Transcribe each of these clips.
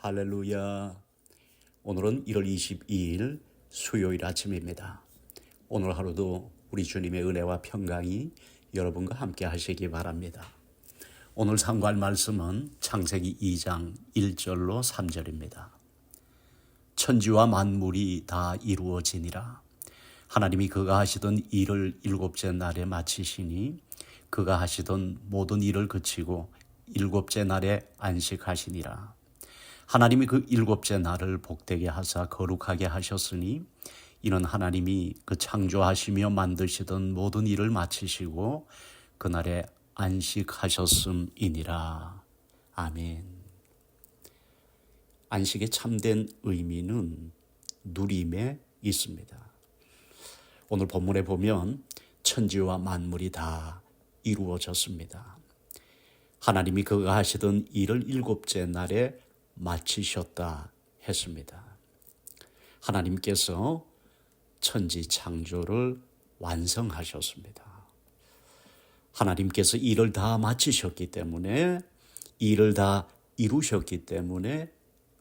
할렐루야. 오늘은 1월 22일 수요일 아침입니다. 오늘 하루도 우리 주님의 은혜와 평강이 여러분과 함께 하시기 바랍니다. 오늘 상관 말씀은 창세기 2장 1절로 3절입니다. 천지와 만물이 다 이루어지니라. 하나님이 그가 하시던 일을 일곱째 날에 마치시니 그가 하시던 모든 일을 그치고 일곱째 날에 안식하시니라. 하나님이 그 일곱째 날을 복되게 하사 거룩하게 하셨으니 이는 하나님이 그 창조하시며 만드시던 모든 일을 마치시고 그날에 안식하셨음이니라. 아멘. 안식의 참된 의미는 누림에 있습니다. 오늘 본문에 보면 천지와 만물이 다 이루어졌습니다. 하나님이 그가 하시던 일을 일곱째 날에 마치셨다 했습니다. 하나님께서 천지 창조를 완성하셨습니다. 하나님께서 일을 다 마치셨기 때문에 일을 다 이루셨기 때문에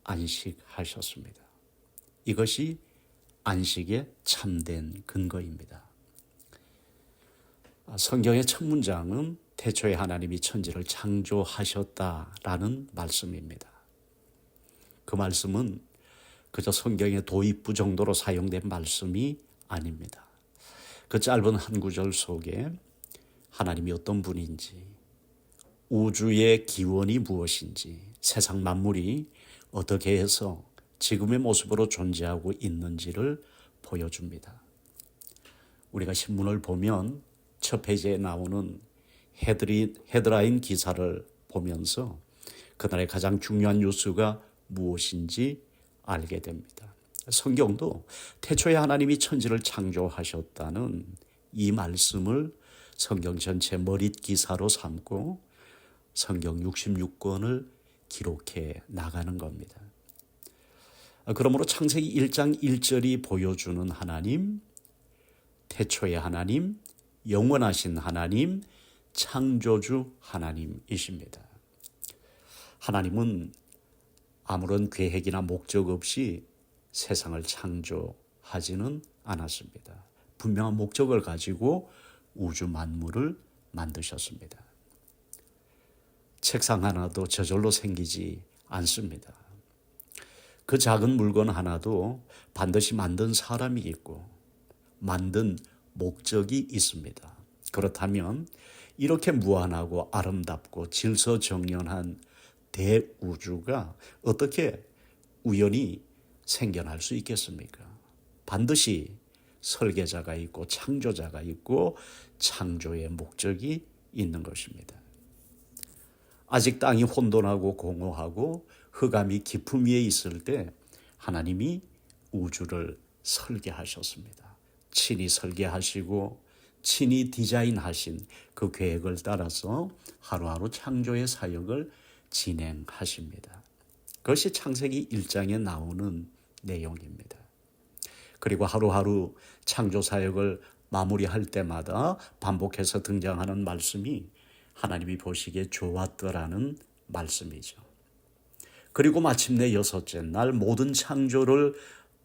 안식하셨습니다. 이것이 안식의 참된 근거입니다. 성경의 첫 문장은 태초에 하나님이 천지를 창조하셨다라는 말씀입니다. 그 말씀은 그저 성경의 도입부 정도로 사용된 말씀이 아닙니다. 그 짧은 한 구절 속에 하나님이 어떤 분인지, 우주의 기원이 무엇인지, 세상 만물이 어떻게 해서 지금의 모습으로 존재하고 있는지를 보여줍니다. 우리가 신문을 보면 첫 페이지에 나오는 헤드리, 헤드라인 기사를 보면서 그날의 가장 중요한 뉴스가 무엇인지 알게 됩니다. 성경도 태초에 하나님이 천지를 창조하셨다는 이 말씀을 성경 전체 머릿 기사로 삼고 성경 66권을 기록해 나가는 겁니다. 그러므로 창세기 1장 1절이 보여주는 하나님, 태초의 하나님, 영원하신 하나님, 창조주 하나님이십니다. 하나님은 아무런 계획이나 목적 없이 세상을 창조하지는 않았습니다. 분명한 목적을 가지고 우주 만물을 만드셨습니다. 책상 하나도 저절로 생기지 않습니다. 그 작은 물건 하나도 반드시 만든 사람이 있고 만든 목적이 있습니다. 그렇다면 이렇게 무한하고 아름답고 질서정연한 대우주가 어떻게 우연히 생겨날 수 있겠습니까? 반드시 설계자가 있고 창조자가 있고 창조의 목적이 있는 것입니다. 아직 땅이 혼돈하고 공허하고 흑암이 깊음 위에 있을 때 하나님이 우주를 설계하셨습니다. 친히 설계하시고 친히 디자인하신 그 계획을 따라서 하루하루 창조의 사역을 진행하십니다. 그것이 창세기 1장에 나오는 내용입니다. 그리고 하루하루 창조 사역을 마무리할 때마다 반복해서 등장하는 말씀이 하나님이 보시기에 좋았더라는 말씀이죠. 그리고 마침내 여섯째 날 모든 창조를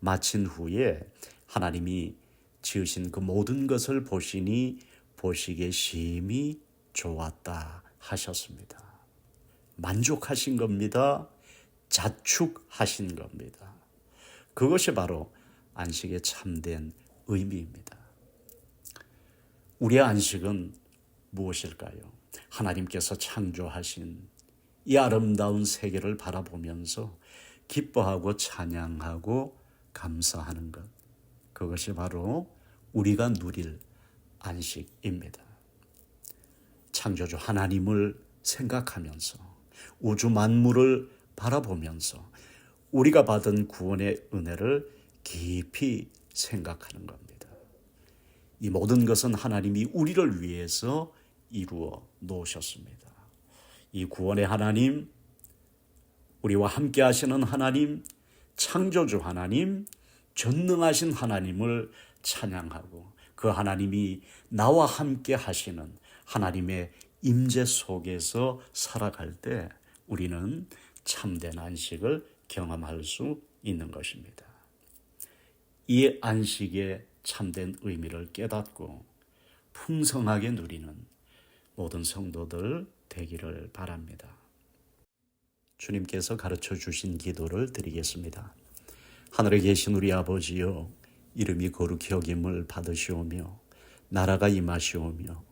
마친 후에 하나님이 지으신 그 모든 것을 보시니 보시기에 심히 좋았다 하셨습니다. 만족하신 겁니다. 자축하신 겁니다. 그것이 바로 안식의 참된 의미입니다. 우리의 안식은 무엇일까요? 하나님께서 창조하신 이 아름다운 세계를 바라보면서 기뻐하고 찬양하고 감사하는 것. 그것이 바로 우리가 누릴 안식입니다. 창조주 하나님을 생각하면서 우주 만물을 바라보면서 우리가 받은 구원의 은혜를 깊이 생각하는 겁니다. 이 모든 것은 하나님이 우리를 위해서 이루어 놓으셨습니다. 이 구원의 하나님, 우리와 함께 하시는 하나님, 창조주 하나님, 전능하신 하나님을 찬양하고 그 하나님이 나와 함께 하시는 하나님의 임재 속에서 살아갈 때 우리는 참된 안식을 경험할 수 있는 것입니다. 이 안식의 참된 의미를 깨닫고 풍성하게 누리는 모든 성도들 되기를 바랍니다. 주님께서 가르쳐 주신 기도를 드리겠습니다. 하늘에 계신 우리 아버지여 이름이 거룩히 여김을 받으시오며 나라가 임하시오며